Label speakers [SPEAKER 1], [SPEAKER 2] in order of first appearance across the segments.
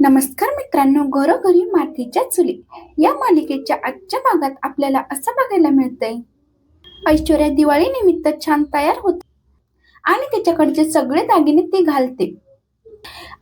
[SPEAKER 1] नमस्कार मित्रांनो घरोघरी मातीच्या चुली. या मालिकेच्या आजच्या भागात आपल्याला असं बघायला मिळतंय. ऐश्वर्या दिवाळी निमित्त छान तयार होते. आणि त्याच्याकडचे सगळे दागिने ती घालते.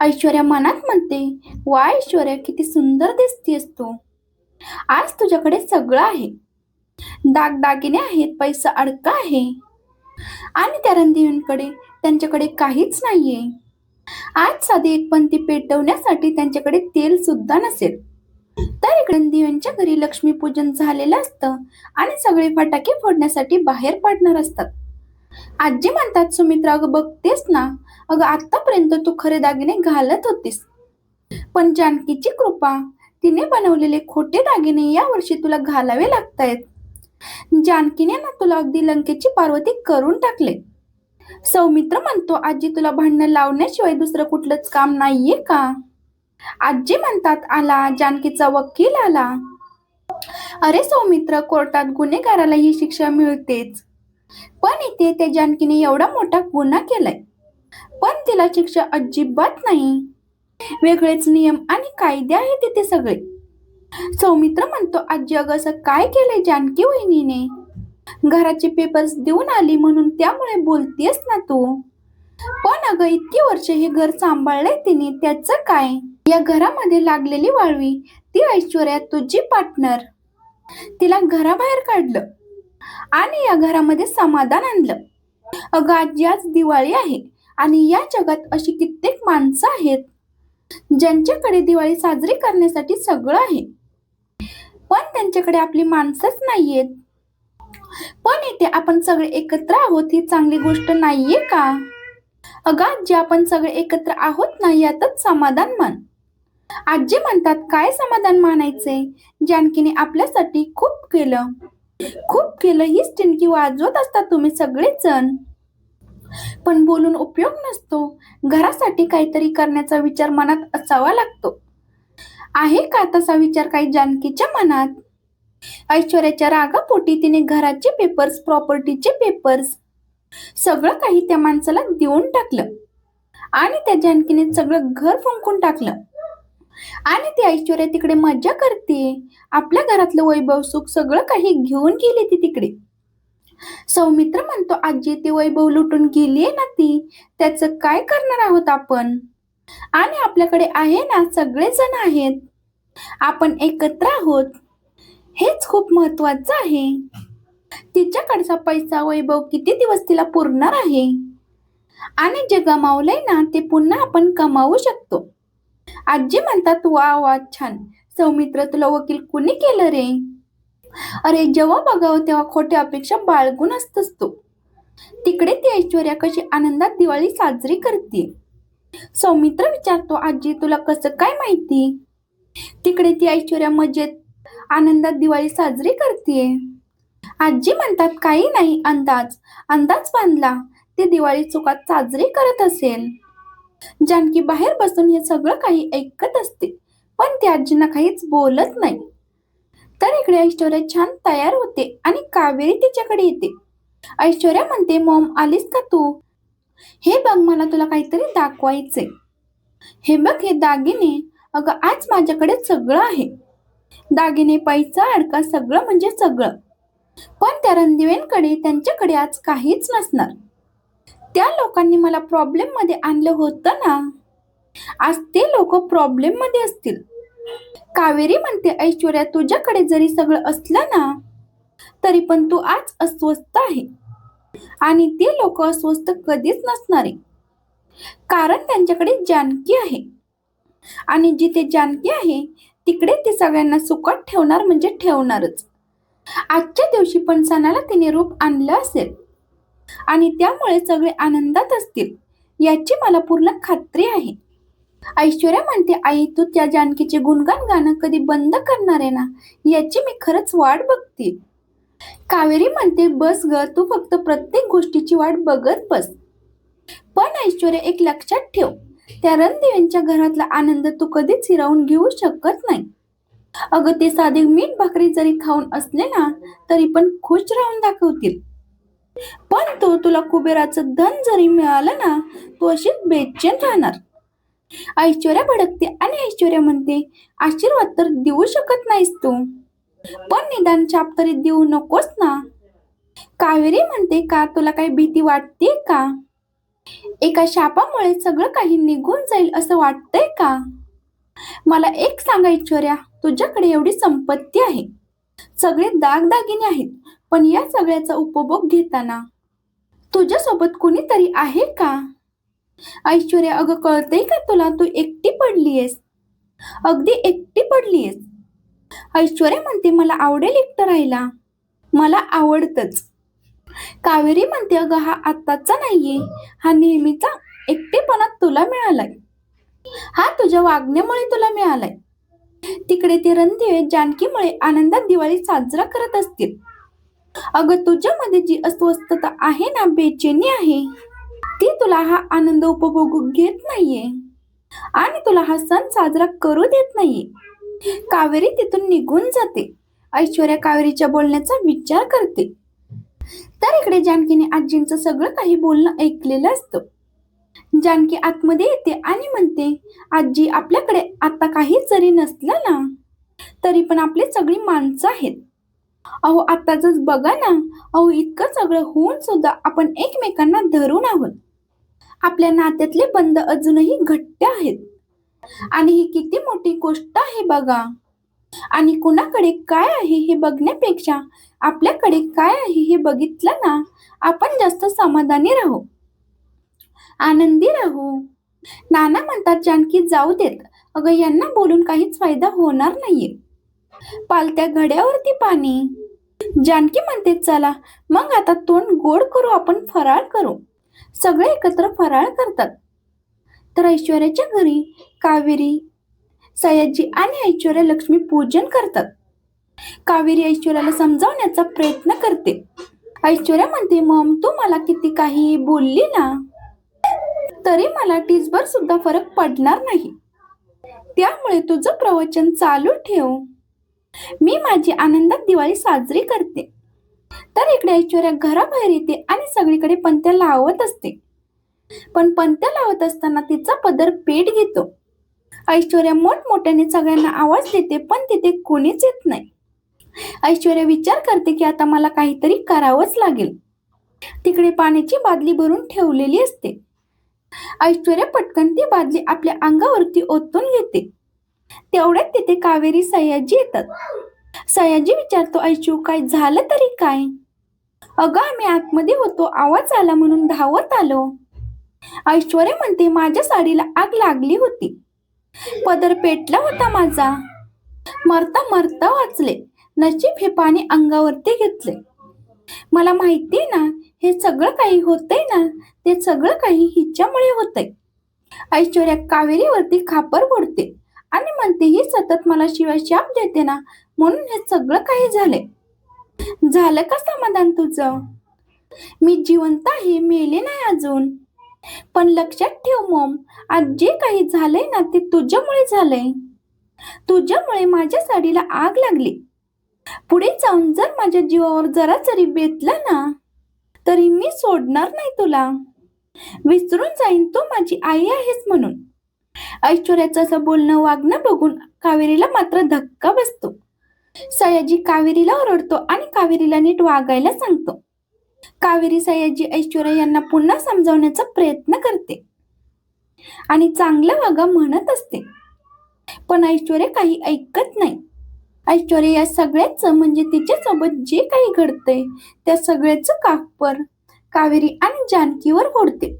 [SPEAKER 1] ऐश्वर्या मनात म्हणते वा ऐश्वर्या किती सुंदर दिसतीयस तू. आज तुझ्याकडे सगळं आहे. दाग दागिने आहेत पैसा अडका आहे. आणि त्या रणदेवींकडे त्यांच्याकडे काहीच नाहीये. आज साधी एक पंथी पेटवण्यासाठी त्यांच्याकडे तेल सुद्धा नसेल. तर इकडे यांच्या घरी लक्ष्मीपूजन झालेलं असतं आणि सगळे फटाके फोडण्यासाठी बाहेर पडणार असतात. आजी म्हणतात सुमित्रा अगं बघतेस ना. अगं आतापर्यंत तू खरे दागिने घालत होतीस. पण जानकीची कृपा तिने बनवलेले खोटे दागिने या वर्षी तुला घालावे लागतायत. जानकीने ना तुला अगदी लंकेची पार्वती करून टाकले. सौमित्र म्हणतो आजी तुला भांडणं लावण्याशिवाय दुसरं कुठलंच काम नाहीये का? आजी म्हणतात आला जानकीचा वकील आला. अरे सौमित्र कोर्टात गुन्हेगाराला ही शिक्षा मिळतेच. पण इथे त्या जानकीने एवढा मोठा गुन्हा केलाय. पण तिला शिक्षा अजिबात नाही. वेगळेच नियम आणि कायदे आहेत तिथे सगळे. सौमित्र म्हणतो आजी अगं असं काय केलंय जानकी वहिनीने? घराचे पेपर्स देऊन आली म्हणून त्यामुळे बोलतेस ना तू? हो पण अगं इतकी वर्ष हे घर सांभाळलंय तिने त्याचं काय? या घरामध्ये लागलेली वाळवी ती ऐश्वर्या तुझी पार्टनर तिला घराबाहेर काढलं आणि या घरामध्ये समाधान आणलं. अगं आजी आज दिवाळी आहे आणि या जगात अशी कित्येक माणसं आहेत ज्यांच्याकडे दिवाळी साजरी करण्यासाठी सगळं आहे. पण त्यांच्याकडे आपली माणसंच नाहीयेत. पण इथे आपण सगळे एकत्र आहोत ही चांगली गोष्ट नाहीये का? अगं आजी आपण सगळे एकत्र आहोत ना यातच समाधान मान. आजी म्हणतात काय समाधान मानायचे? जानकीने आपल्यासाठी खूप केलं. खूप केलं हीच टिणकी वाजवत असतात तुम्ही सगळेच जण पण बोलून उपयोग नसतो. घरासाठी काहीतरी करण्याचा विचार मनात असावा लागतो. आहे का तसा विचार काही जानकीच्या मनात? ऐश्वर्याच्या रागापोटी तिने घराचे पेपर्स प्रॉपर्टीचे पेपर्स सगळं काही त्या माणसाला देऊन टाकलं. आणि त्या जानकीने सगळं घर फुंकून टाकलं. आणि ती ऐश्वर्या तिकडे मज्जा करते. आपल्या घरातलं वैभव सुख सगळं काही घेऊन गेली ती तिकडे. सौमित्र म्हणतो आजी ती वैभव लुटून गेलीये ना ती? त्याचं काय करणार आहोत आपण? आणि आपल्याकडे आहे ना सगळे जण आहेत. आपण एकत्र आहोत. हेच खूप महत्वाचं आहे. तिच्याकडचा पैसा वैभव किती दिवस तिला पुरणार आहे? आणि जे गमावलंय ना ते पुन्हा आपण कमावू शकतो. आजी म्हणतात वा वा छान. सौमित्र तुला वकील कुणी केलं रे? अरे जेव्हा बघावं तेव्हा खोट्या अपेक्षा बाळगून असतोस तो. तिकडे ती ऐश्वर्या कशी आनंदात दिवाळी साजरी करते. सौमित्र विचारतो आजी तुला कसं काय माहिती? तिकडे ती ऐश्वर्या मजेत आनंदात दिवाळी साजरी करते आजी म्हणतात काही नाही अंदाज. अंदाज बांधला. ते दिवाळी चुकात साजरी करत असेल. जानकी बाहेर बसून हे सगळं काही ऐकत असते पण ती आजींना काहीच बोलत नाही. तर इकडे ऐश्वर्या छान तयार होते आणि कावेरी तिच्याकडे येते. ऐश्वर्या म्हणते मॉम आलीस का तू? हे बघ मला तुला काहीतरी दाखवायचंय. हे बघ हे दागिने. अगं आज माझ्याकडे सगळं आहे. दागिने पैसा अडका सगळं म्हणजे सगळं. पण त्या रणदिवेंकडे त्यांच्याकडे आज काहीच नसणार. त्या लोकांनी मला प्रॉब्लेममध्ये आणलं होतं ना? आज ते लोक प्रॉब्लेममध्ये असतील. कावेरी म्हणते ऐश्वर्या तुझ्याकडे जरी सगळं असलं ना तरी पण तू आज अस्वस्थ आहे. आणि ते लोक अस्वस्थ कधीच नसणारे. कारण त्यांच्याकडे जानकी आहे. आणि जिथे जानकी आहे तिकडे ते सगळ्यांना सुखात ठेवणार म्हणजे ठेवणारच. आजच्या दिवशी पण सणाला तिने रूप आणलं असेल. आणि त्यामुळे सगळे आनंदात असतील याची मला पूर्ण खात्री आहे. ऐश्वर्या म्हणते आई तू त्या जानकीचे गुणगान गाणं कधी बंद करणार आहे ना? याची मी खरंच वाट बघते. कावेरी म्हणते बस ग तू फक्त प्रत्येक गोष्टीची वाट बघत बस. पण ऐश्वर्या एक लक्षात ठेव. त्या रणदेवींच्या घरातला आनंद तू कधीच हिरावून घेऊ शकत नाही. अगं ते साधे मीठ भाकरी जरी खाऊन असले ना तरी पण खुश राहून दाखवतील. पण तो तुला कुबेराचं धन जरी मिळालं ना तू अशी बेचैन राहणार. ऐश्वर्या भडकते आणि ऐश्वर्या म्हणते आशीर्वाद तर देऊ शकत नाहीस तू. पण निदान छाप तरी देऊ नकोस ना. कावेरी म्हणते का तुला काही भीती वाटते का? एका शापामुळे सगळं काही निघून जाईल असं वाटतंय का? मला एक सांगा ऐश्वर्या तुझ्याकडे एवढी संपत्ती आहे. सगळे दागदागिने आहेत पण या सगळ्याचा उपभोग घेताना तुझ्यासोबत कुणीतरी आहे का? ऐश्वर्या अगं कळतंय का तुला? तू एकटी पडलीयस. अगदी एकटी पडलीयस. ऐश्वर्या म्हणते मला आवडेल एकटं राहायला. मला आवडतच. कावेरी म्हणते अगं हा आत्ताचा नाहीये. हा नेहमीचा एकटेपणा तुला मिळालाय. हा तुझ्या वागण्यामुळे तुला मिळालाय. तिकडे ते रणदिवे जानकीमुळे आनंदात दिवाळी साजरा करत असतील. अगं तुझ्यामध्ये जी अस्वस्थता आहे ना बेचैनी आहे ती तुला हा आनंद उपभोगू घेत नाहीये. आणि तुला हा सण साजरा करू देत नाहीये. कावेरी तिथून निघून जाते. ऐश्वर्या कावेरीच्या बोलण्याचा विचार करते. तर इकडे जानकीने आजींचं सगळं काही बोलणं ऐकलेलं असतं. जानकी आतमध्ये येते आणि म्हणते आजी आपल्याकडे आता काही जरी नसलं ना तरी पण आपली सगळी माणसं आहेत. अहो आताच बघा ना अहो इतकं सगळं होऊन सुद्धा आपण एकमेकांना धरून आहोत. आपल्या नात्यातले बंद अजूनही घट्ट आहेत. आणि ही किती मोठी गोष्ट आहे बघा. आणि कुणाकडे काय आहे हे बघण्यापेक्षा आपल्याकडे काय आहे हे बघितलं ना आपण जास्त समाधानी राहू. आनंदी राहू. नाना म्हणतात जानकी जाऊ देत. अगं यांना बोलून काहीच फायदा होणार नाहीये. पालत्या घड्यावरती पाणी. जानकी म्हणते चला मग आता तोंड गोड करू आपण फराळ करू. सगळे एकत्र फराळ करतात. तर ऐश्वर्याच्या घरी कावेरी सयाजी आणि ऐश्वर्या लक्ष्मी पूजन करतात. कावेरी ऐश्वर्याला समजावण्याचा प्रयत्न करते. ऐश्वर्या म्हणते मम तू मला किती काही बोलली ना तरी मला टीचभर सुद्धा फरक पडणार नाही. त्यामुळे तुझं प्रवचन चालू ठेव. मी माझी आनंदात दिवाळी साजरी करते. तर इकडे ऐश्वर्या घराबाहेर येते आणि सगळीकडे पंत्या लावत असते. पण पंत्या लावत असताना तिचा पदर पेट घेतो. ऐश्वर्या मोठमोठ्याने सगळ्यांना आवाज देते पण तिथे कोणीच येत नाही. ऐश्वर्या विचार करते की आता मला काहीतरी करावंच लागेल. तिकडे पाण्याची बादली भरून ठेवलेली असते. ऐश्वर्या पटकन ती बादली आपल्या अंगावरती ओतून घेते. तेवढ्यात तिथे कावेरी सयाजी येतात. सयाजी विचारतो ऐशू काय झालं तरी काय? अगं आम्ही आतमध्ये होतो. आवाज आला म्हणून धावत आलो. ऐश्वर्या म्हणते माझ्या साडीला आग लागली होती. पदर पेटला होता माझा. मरता मरता वाचले. नशीब हे पाणी अंगावरती घेतले. मला माहिती ना हे सगळं काही होतंय ना ते सगळं काही हिच्यामुळे होतंय. ऐश्वर्या कावेरीवरती खापर फोडते आणि म्हणते ही सतत मला शिवाय शाप देते ना म्हणून हे सगळं काही झाले झालं का समाधान तुझं? मी जिवंत आहे मेले नाही अजून. पण लक्षात ठेव मॉम. आज जे काही झालंय ना ते तुझ्यामुळे झालंय. तुझ्यामुळे माझ्या साडीला आग लागली. पुढे जाऊन जर माझ्या जीवावर जरा जरी बेतलं ना तरी मी सोडणार नाही तुला. विसरून जाईन तू माझी आई आहेस म्हणून. ऐश्वर्याचं असं बोलणं वागणं बघून कावेरीला मात्र धक्का बसतो. सयाजी कावेरीला ओरडतो आणि कावेरीला नीट वागायला सांगतो. कावेरी सयाजी ऐश्वर्या यांना पुन्हा समजावण्याचा प्रयत्न करते. आणि चांगलं वागा म्हणत असते. पण ऐश्वर्या काही ऐकत नाही. ऐश्वर्या या सगळ्याच म्हणजे तिच्यासोबत जे काही घडतंय त्या सगळ्याच कापर कावेरी आणि जानकीवर ओढते.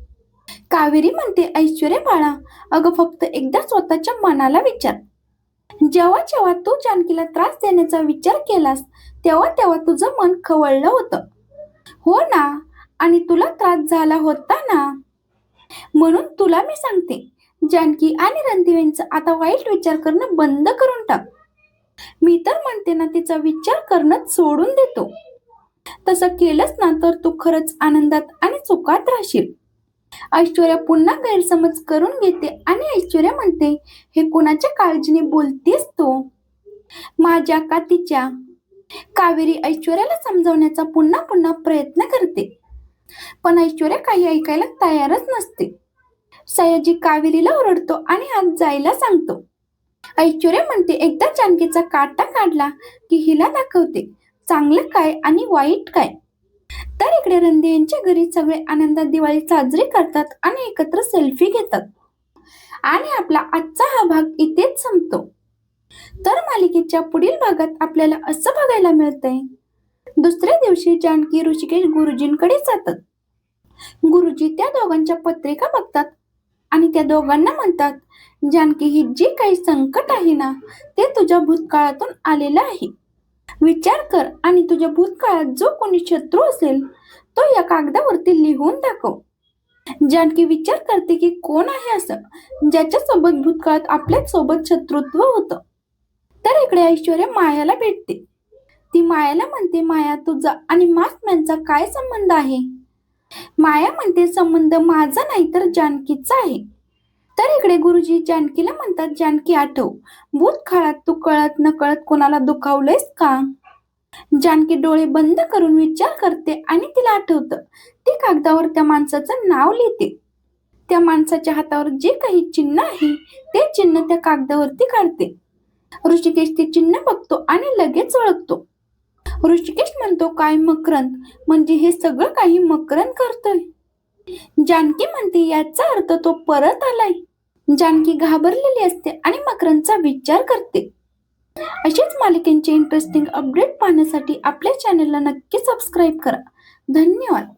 [SPEAKER 1] कावेरी म्हणते ऐश्वर्या बाळा अगं फक्त एकदा स्वतःच्या मनाला विचार. जेव्हा जेव्हा तू जानकीला त्रास देण्याचा विचार केलास तेव्हा तेव्हा तुझं मन खवळलं होतं. हो ना? आणि तुला त्रास झाला होता ना? म्हणून तुला मी सांगते. जानकी आणि रणदिवेंचा आता वाईट विचार करणं बंद करून टाक. मी तर म्हणते ना तिचा विचार करणं सोडून देतो. तसं केलंच ना तर तू खरंच आनंदात आणि सुखात राहशील. ऐश्वर्या पुन्हा गैरसमज करून घेते आणि ऐश्वर्या म्हणते हे कोणाच्या काळजीने बोलतेस तू? माझ्या का तिच्या? कावेरी ऐश्वर्याला समजावण्याचा पुन्हा पुन्हा प्रयत्न करते. पण ऐश्वर्या काही ऐकायला तयारच नसते. सयाजी कावेरीला ओरडतो आणि आज जायला सांगतो. ऐश्वर्या म्हणते एकदा जानकीचा काटा काढला की हिला दाखवते. चांगलं काय आणि वाईट काय? तर इकडे रंदे यांच्या घरी सगळे आनंदात दिवाळी साजरी करतात आणि एकत्र सेल्फी घेतात. आणि आपला आजचा हा भाग इथेच संपतो. तर मालिकेच्या पुढील भागात आपल्याला असं बघायला मिळतंय. दुसऱ्या दिवशी जानकी ऋषिकेश गुरुजींकडे जातात. गुरुजी त्या दोघांच्या पत्रिका बघतात आणि त्या दोघांना म्हणतात जानकी ही जी काही संकट आहे ना ते तुझ्या भूतकाळातून आलेलं आहे. विचार कर आणि तुझ्या भूतकाळात जो कोणी शत्रू असेल तो या कागदावरती लिहून दाखव. जानकी विचार करते की कोण आहे असं ज्याच्या सोबत भूतकाळात आपल्यासोबत शत्रुत्व होतं. तर इकडे ऐश्वर्या मायाला भेटते. ती मायाला म्हणते माया तुझा आणि मास्कमॅनचा काय संबंध आहे? माया म्हणते संबंध माझा नाही तर जानकीचा आहे. तर इकडे गुरुजी जानकीला म्हणतात जानकी आठव भूतकाळात तू कळत न कळत कोणाला दुखावलंयस का? जानकी डोळे बंद करून विचार करते आणि तिला आठवतं ती कागदावर त्या माणसाचं नाव लिहिते. त्या माणसाच्या हातावर जे काही चिन्ह आहे ते चिन्ह त्या कागदावरती काढते. ऋषिकेश ते चिन्ह बघतो आणि लगेच ओळखतो. ऋषिकेश म्हणतो काय मकरंद? म्हणजे हे सगळं काही मकरंद करतोय. जानकी म्हणते याचा अर्थ तो परत आलाय. जानकी घाबरलेली असते आणि मकरंदचा विचार करते. अशीच मालिकेंचे इंटरेस्टिंग अपडेट पाहण्यासाठी आपल्या चॅनलला नक्की सबस्क्राईब करा. धन्यवाद.